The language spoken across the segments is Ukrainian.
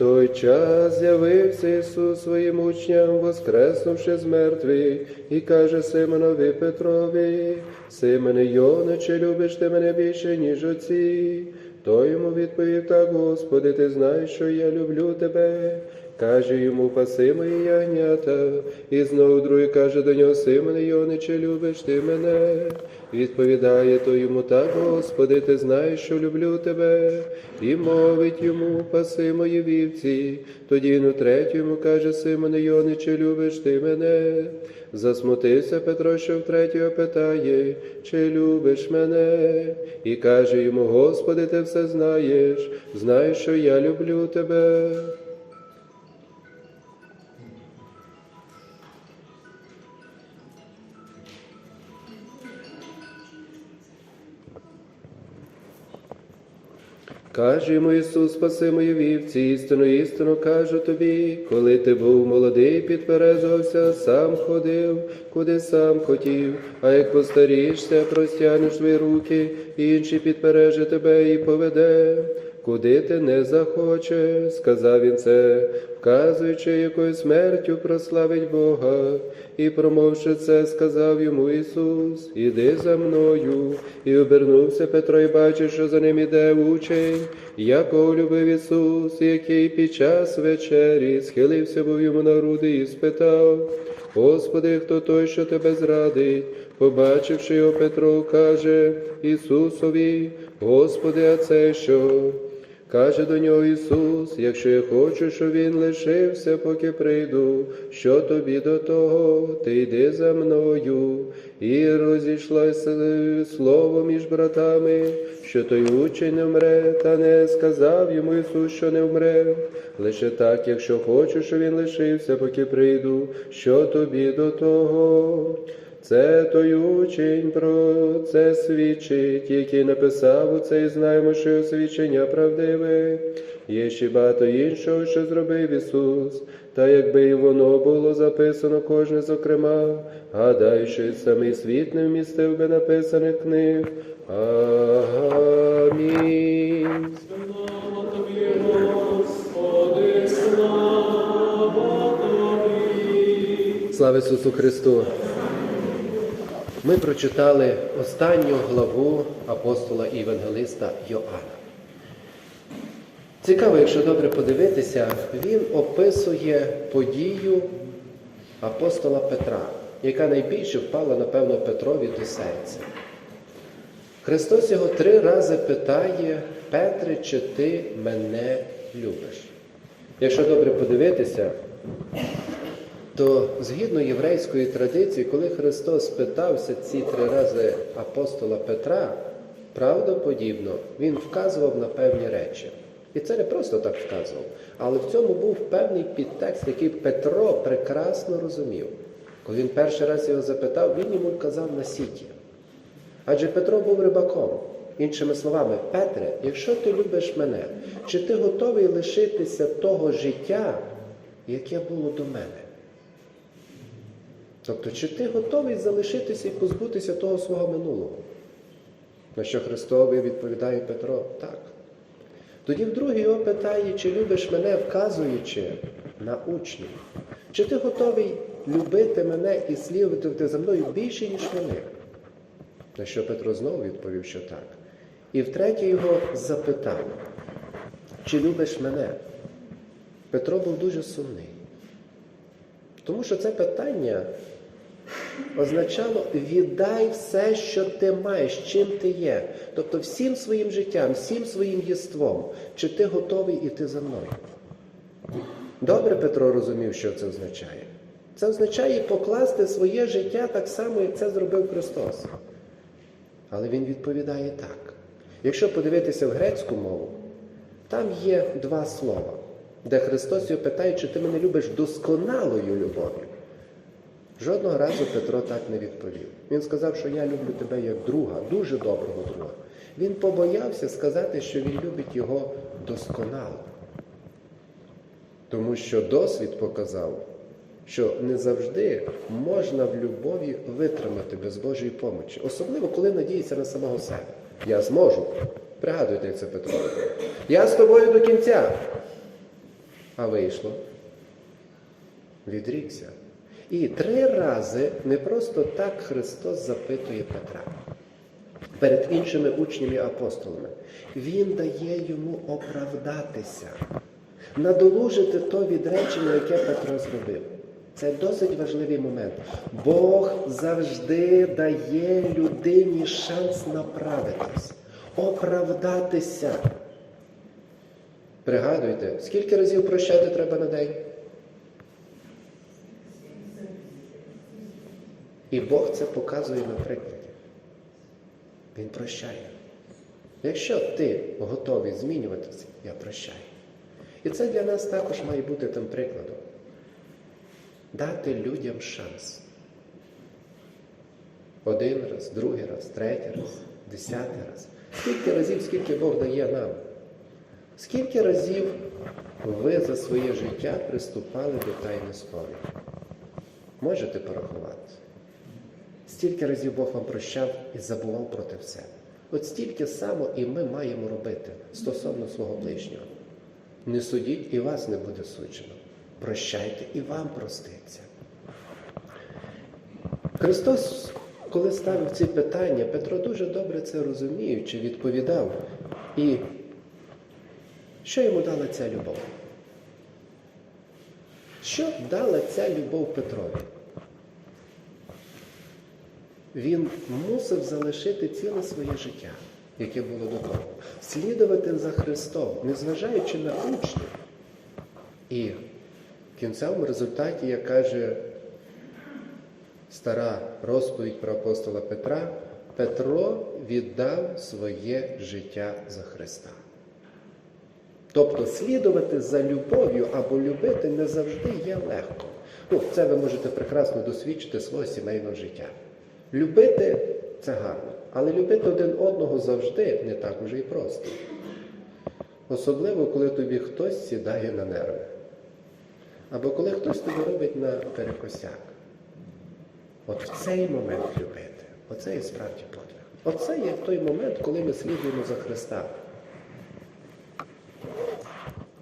той час з'явився Ісус своїм учням, воскреснувши з мертвих, і каже Симонові Петрові, Симоне Йоне, чи любиш ти мене більше, ніж отці? Той йому відповів так, Господи, ти знаєш, що я люблю тебе. Каже йому, паси мої ягнята. І знову другий каже до нього, Симоне Йоне, чи любиш ти мене? Відповідає то йому так, Господи, ти знаєш, що люблю тебе. І мовить йому, паси мої вівці. Тоді ну третій йому каже, Симоне Йоне, чи любиш ти мене? Засмутився Петро, що втретього питає, чи любиш мене? І каже йому, Господи, ти все знаєш, знаєш, що я люблю тебе. Каже йому Ісус, спаси мої вівці, істину, істину кажу тобі, коли ти був молодий, підперезувався, сам ходив, куди сам хотів, а як постарішся, простягнеш твої руки, інші підпереже тебе і поведе. Куди ти не захоче, сказав він це, вказуючи, якою смертю прославить Бога, і промовши це, сказав йому Ісус, іди за мною, і обернувся Петро, і бачив, що за ним іде учень, якого любив Ісус, який під час вечері схилився був йому на груди і спитав, Господи, хто той, що тебе зрадить? Побачивши його, Петро каже Ісусові, Господи, а це що? Каже до нього Ісус, якщо я хочу, щоб він лишився, поки прийду, що тобі до того, ти йди за мною. І розійшлося слово між братами, що той учень не вмре, та не сказав йому Ісус, що не вмре. Лише так, якщо хочу, щоб він лишився, поки прийду, що тобі до того. Це той учень про це свідчить, який написав у це, і знаємо, що свідчення правдиве. Є ще багато іншого, що зробив Ісус, та якби і воно було записано кожне зокрема, гадаю, що й самий світ не вмістив би написаних книг. Амінь. Слава Ісусу Христу! Ми прочитали останню главу апостола і євангелиста Йоанна. Цікаво, якщо добре подивитися, він описує подію апостола Петра, яка найбільше впала, напевно, Петрові до серця. Христос його три рази питає, Петре, чи ти мене любиш? Якщо добре подивитися, то згідно єврейської традиції, коли Христос питався ці три рази апостола Петра, правдоподібно, Він вказував на певні речі. І це не просто так вказував, але в цьому був певний підтекст, який Петро прекрасно розумів. Коли він перший раз його запитав, він йому вказав на сіті. Адже Петро був рибаком. Іншими словами, Петре, якщо ти любиш мене, чи ти готовий лишитися того життя, яке було до мене? Тобто, чи ти готовий залишитися і позбутися того свого минулого? На що Христовий відповідає Петро, так. Тоді вдруге його питає, чи любиш мене, вказуючи на учнів. Чи ти готовий любити мене і слідувати за мною більше, ніж вони? На що Петро знову відповів, що так. І втретє його запитав, чи любиш мене? Петро був дуже сумний. Тому що це питання означало віддай все, що ти маєш, чим ти є. Тобто всім своїм життям, всім своїм єством, чи ти готовий іти за мною. Добре Петро розумів, що це означає. Це означає покласти своє життя так само, як це зробив Христос. Але він відповідає так. Якщо подивитися в грецьку мову, там є два слова, де Христос його питає, чи ти мене любиш досконалою любов'ю. Жодного разу Петро так не відповів. Він сказав, що я люблю тебе як друга, дуже доброго друга. Він побоявся сказати, що він любить його досконало. Тому що досвід показав, що не завжди можна в любові витримати без Божої помочі. Особливо, коли надіється на самого себе. Я зможу. Пригадуйте, як це Петро. Я з тобою до кінця. А вийшло. Відрікся. І три рази не просто так Христос запитує Петра перед іншими учнями і апостолами. Він дає йому оправдатися, надолужити то відречення, яке Петро зробив. Це досить важливий момент. Бог завжди дає людині шанс направитись, оправдатися. Пригадуйте, скільки разів прощати треба на день? І Бог це показує на прикладі. Він прощає. Якщо ти готовий змінюватися, я прощаю. І це для нас також має бути тим прикладом. Дати людям шанс. Один раз, другий раз, третій раз, десятий раз. Скільки разів, скільки Бог дає нам? Скільки разів ви за своє життя приступали до тайни сповіді? Можете порахувати? Стільки разів Бог вам прощав і забував про те все. От стільки само і ми маємо робити стосовно свого ближнього. Не судіть і вас не буде суджено. Прощайте і вам проститься. Христос, коли ставив ці питання, Петро дуже добре це розуміючи, відповідав. І що йому дала ця любов? Що дала ця любов Петрові? Він мусив залишити ціле своє життя, яке було до того, слідувати за Христом, незважаючи на учнів. І в кінцевому результаті, як каже стара розповідь про апостола Петра, Петро віддав своє життя за Христа. Тобто слідувати за любов'ю або любити не завжди є легко. Ну, це ви можете прекрасно досвідчити свого сімейного життя. Любити це гарно, але любити один одного завжди не так уже і просто. Особливо, коли тобі хтось сідає на нерви. Або коли хтось тобі робить на перекосяк. От в цей момент любити, оце і справді подвиг. Оце є той момент, коли ми слідуємо за Христа.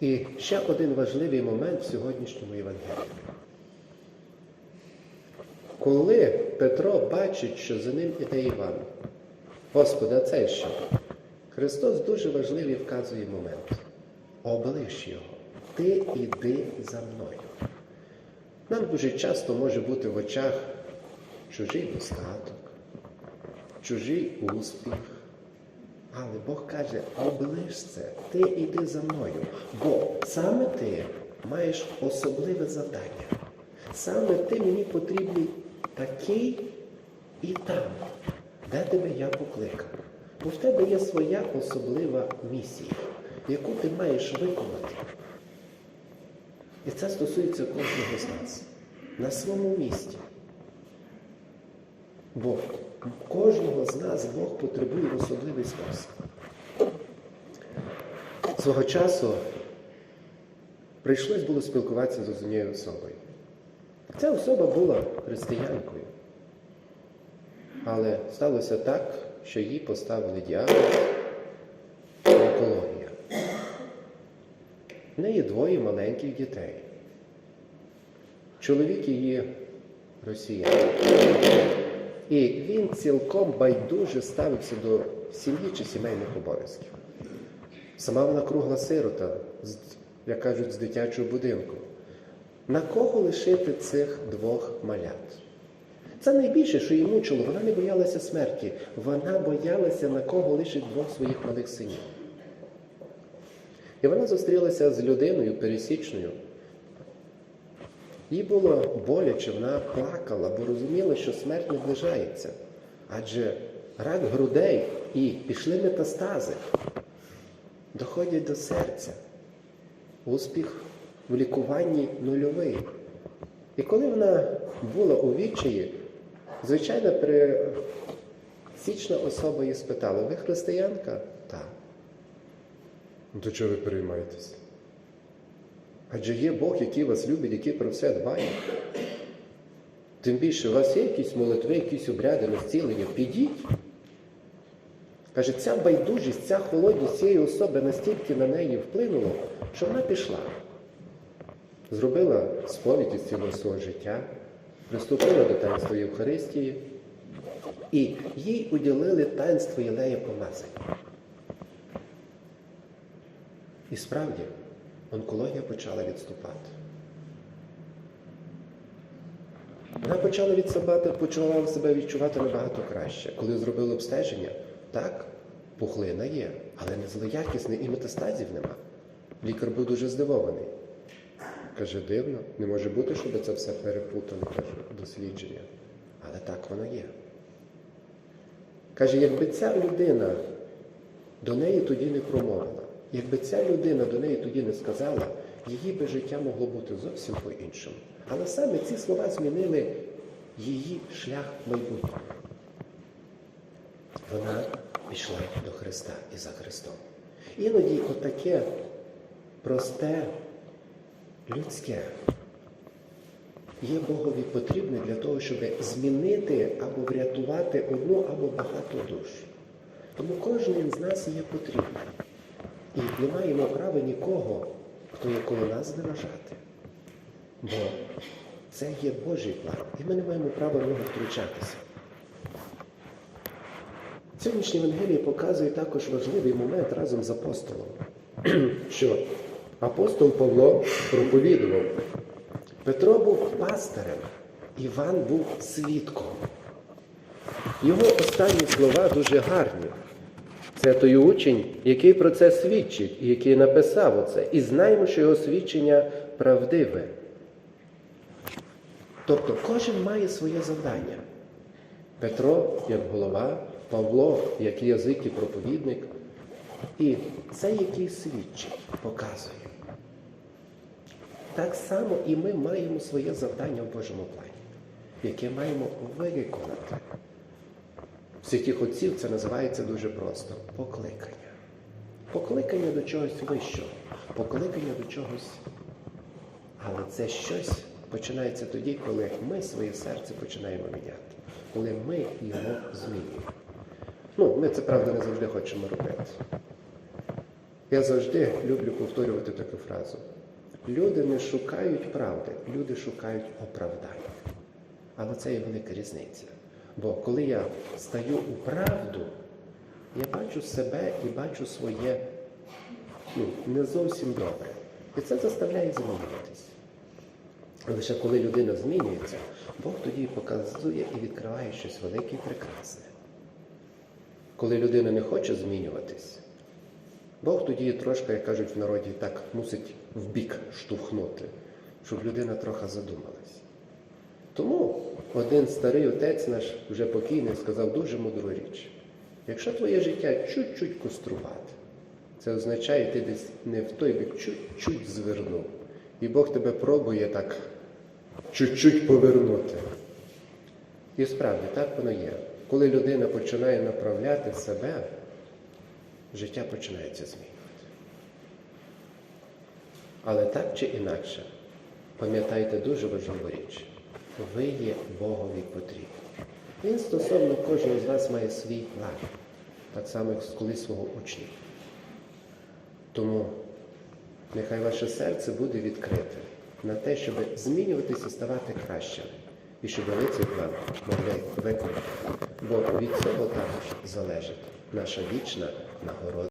І ще один важливий момент в сьогоднішньому Євангелії. Коли Петро бачить, що за ним іде Іван, Господи, а це що? Христос дуже важливий вказує момент. Облиш його. Ти іди за мною. Нам дуже часто може бути в очах чужий достаток, чужий успіх. Але Бог каже, облиш це, ти йди за мною. Бо саме ти маєш особливе завдання. Саме ти мені потрібний такий і там, де тебе я покликав. Бо в тебе є своя особлива місія, яку ти маєш виконати. І це стосується кожного з нас на своєму місці. Бо кожного з нас Бог потребує в особливий спосіб. Свого часу прийшлось було спілкуватися з однією особою. Ця особа була християнкою. Але сталося так, що їй поставили діагноз онкологія. В неї двоє маленьких дітей. Чоловік її росіянин. І він цілком байдуже ставився до сім'ї чи сімейних обов'язків. Сама вона кругла сирота, як кажуть, з дитячого будинку. На кого лишити цих двох малят? Це найбільше, що її мучило. Вона не боялася смерті. Вона боялася, на кого лишить двох своїх малих синів. І вона зустрілася з людиною пересічною. Їй було боляче, вона плакала, бо розуміла, що смерть наближається. Адже рак грудей і пішли метастази, доходять до серця. Успіх в лікуванні нульовий. І коли вона була у відчаї, звичайно, пересічна особа її спитала: ви християнка? Так. «Ну, То чого ви переймаєтесь? Адже є Бог, який вас любить, який про все дбає. Тим більше, у вас є якісь молитви, якісь обряди на зцілення, підіть. Каже, ця байдужість, ця холодність цієї особи настільки на неї вплинула, що вона пішла. Зробила сповідь із цілого свого життя, приступила до таїнства Євхаристії, і їй уділили таїнство Єлея помазання. І справді онкологія почала відступати. Вона почала відсипати, почала себе відчувати набагато краще. Коли зробили обстеження, так, пухлина є, але не злоякісний і метастазів нема. Лікар був дуже здивований. Каже, дивно, не може бути, щоб це все перепутали, каже, дослідження. Але так воно є. Каже, якби ця людина до неї тоді не промовила, якби ця людина до неї тоді не сказала, її би життя могло бути зовсім по-іншому. Але саме ці слова змінили її шлях майбутнього. Вона пішла до Христа і за Христом. Іноді отаке просте, людське є Богові потрібне для того, щоб змінити або врятувати одну або багато душ. Тому кожен з нас є потрібний. І не маємо права нікого, хто є коло нас зневажати. Бо це є Божий план, і ми не маємо права в нього втручатися. Сьогоднішнє Євангеліє показує також важливий момент разом з апостолом, що апостол Павло проповідував. Петро був пастирем, Іван був свідком. Його останні слова дуже гарні. Це той учень, який про це свідчить, і який написав оце. І знаємо, що його свідчення правдиве. Тобто кожен має своє завдання. Петро як голова, Павло як язик і проповідник. І це який свідчить, показує. Так само і ми маємо своє завдання в Божому плані, яке маємо виконати. В святих отців це називається дуже просто покликання. Покликання до чогось вищого, покликання до чогось. Але це щось починається тоді, коли ми своє серце починаємо міняти, коли ми його змінюємо. Ну, ми це правда не завжди хочемо робити. Я завжди люблю повторювати таку фразу. Люди не шукають правди, люди шукають оправдання. Але це є велика різниця. Бо коли я стаю у правду, я бачу себе і бачу своє ну, не зовсім добре. І це заставляє змінюватись. Лише коли людина змінюється, Бог тоді показує і відкриває щось велике і прекрасне. Коли людина не хоче змінюватись, Бог тоді трошки, як кажуть в народі, так мусить в бік штовхнути, щоб людина трохи задумалась. Тому один старий отець наш вже покійний сказав дуже мудру річ. Якщо твоє життя чуть-чуть кострувати, це означає, ти десь не в той бік чуть-чуть звернув. І Бог тебе пробує так чуть-чуть повернути. І справді так воно є. Коли людина починає направляти себе, життя починається змінювати. Але так чи інакше, пам'ятайте дуже важливу річ. Ви є Богові потрібні. Він стосовно кожного з вас має свій план, так само, як колись свого учня. Тому нехай ваше серце буде відкрите на те, щоб змінюватися ставати кращими. І щоб ви цей план могли виконати. Бо від цього також залежить наша вічна нагорода.